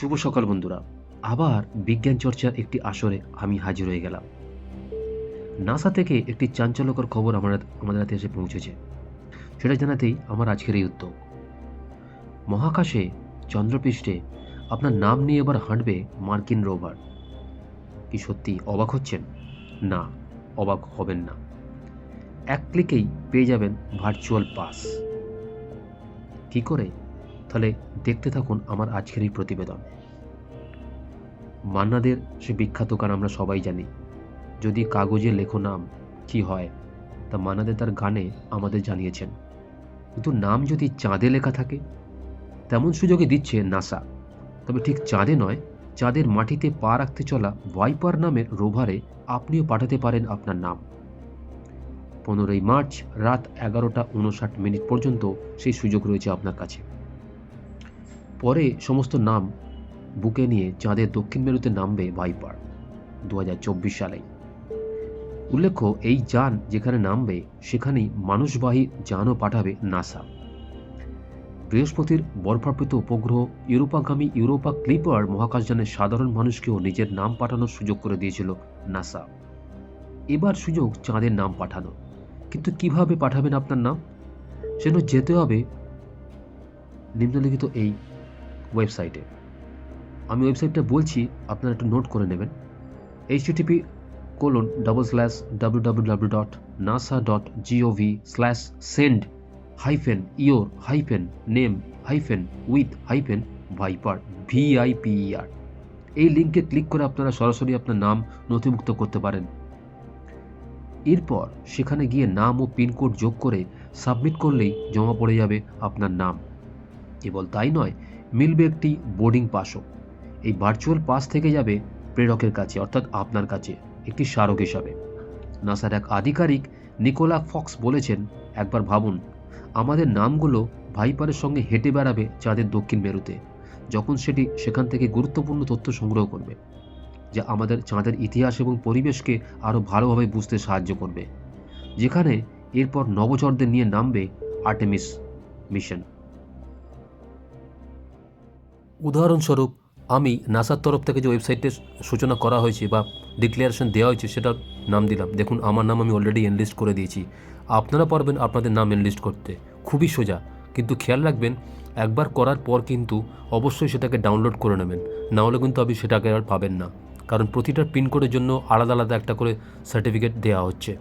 শুভ সকাল বন্ধুরা। আবার বিজ্ঞান চর্চার একটি আসরে আমি হাজির হয়ে গেলাম। নাসা থেকে একটি চাঞ্চল্যকর খবর আমার আমাদের হাতে এসে পৌঁছেছে। সেটা জানাতেই আমার আজকের এই উদ্যোগ। মহাকাশে চন্দ্রপৃষ্ঠে আপনার নাম নিয়ে এবার হাঁটবে মার্কিন রোভার। কি সত্যি অবাক হচ্ছেন? না, অবাক হবেন না। এক ক্লিকেই পেয়ে যাবেন ভার্চুয়াল পাস। কি করে? তাহলে দেখতে থাকুন আমার আজকের এই প্রতিবেদন। মান্নাদের সে বিখ্যাত গান আমরা সবাই জানি। যদি কাগজে লেখো নাম, কি হয়? তা মান্নাদের তার গানে আমাদের জানিয়েছেন। কিন্তু নাম যদি চাঁদে লেখা থাকে, তেমন সুযোগে দিচ্ছে নাসা। তবে ঠিক চাঁদে নয়, চাঁদের মাটিতে পা রাখতে চলা ভাইপার নামের রোভারে আপনিও পাঠাতে পারেন আপনার নাম। পনেরোই মার্চ রাত এগারোটা উনষাট মিনিট পর্যন্ত সেই সুযোগ রয়েছে আপনার কাছে। পরে সমস্ত নাম বুকে নিয়ে চাঁদের দক্ষিণ মেরুতে নামবে ভাইপার দু হাজার চব্বিশ সালে। উল্লেখ্য, এই যান যেখানে নামবে, সেখানেই মানুষবাহী যানও পাঠাবে নাসা। বৃহস্পতির বরফাবৃত উপগ্রহ ইউরোপাগামী ইউরোপা ক্লিপার মহাকাশযানের সাধারণ মানুষকেও নিজের নাম পাঠানোর সুযোগ করে দিয়েছিল নাসা। এবার সুযোগ চাঁদের নাম পাঠানো। কিন্তু কীভাবে পাঠাবেন আপনার নাম? সেজন্য যেতে হবে। নিম্নলিখিত এই ওয়েবসাইটে। আমি ওয়েবসাইটটা বলছি, আপনারা একটু নোট করে নেবেন। HTTP colon double slash W W W dot NASA dot GOV slash send hyphen your hyphen name hyphen with hyphen viper VIPER এই লিঙ্কে ক্লিক করে আপনারা সরাসরি আপনার নাম নথিভুক্ত করতে পারেন। এরপর সেখানে গিয়ে নাম ও পিনকোড যোগ করে সাবমিট করলেই জমা পড়ে যাবে আপনার নাম। কেবল তাই নয় মিলবে একটি বোর্ডিং পাসও এই ভার্চুয়াল পাস থেকে যাবে প্রেরকের কাছে, অর্থাৎ আপনার কাছে, একটি স্মারক হিসাবে। নাসার এক আধিকারিক নিকোলা ফক্স বলেছেন, একবার ভাবুন, আমাদের নামগুলো ভাইপারের সঙ্গে হেঁটে বেড়াবে চাঁদের দক্ষিণ মেরুতে, যখন সেটি সেখান থেকে গুরুত্বপূর্ণ তথ্য সংগ্রহ করবে, যা আমাদের চাঁদের ইতিহাস এবং পরিবেশকে আরও ভালোভাবে বুঝতে সাহায্য করবে, যেখানে এরপর নবচরদের নিয়ে নামবে আর্টেমিস মিশন। উদাহরণস্বরূপ, আমি নাসার তরফ থেকে যে ওয়েবসাইটের সূচনা করা হয়েছে বা ডিক্লারেশন দেওয়া হয়েছে সেটার নাম দিলাম। দেখুন, আমার নাম আমি অলরেডি এনলিস্ট করে দিয়েছি। আপনারা পারবেন আপনাদের নাম এনলিস্ট করতে। খুবই সোজা। কিন্তু খেয়াল রাখবেন, একবার করার পর কিন্তু অবশ্যই সেটাকে ডাউনলোড করে নেবেন। না হলে কিন্তু আপনি সেটাকে আর পাবেন না। কারণ প্রতিটা পিনকোডের জন্য আলাদা আলাদা একটা করে সার্টিফিকেট দেওয়া হচ্ছে।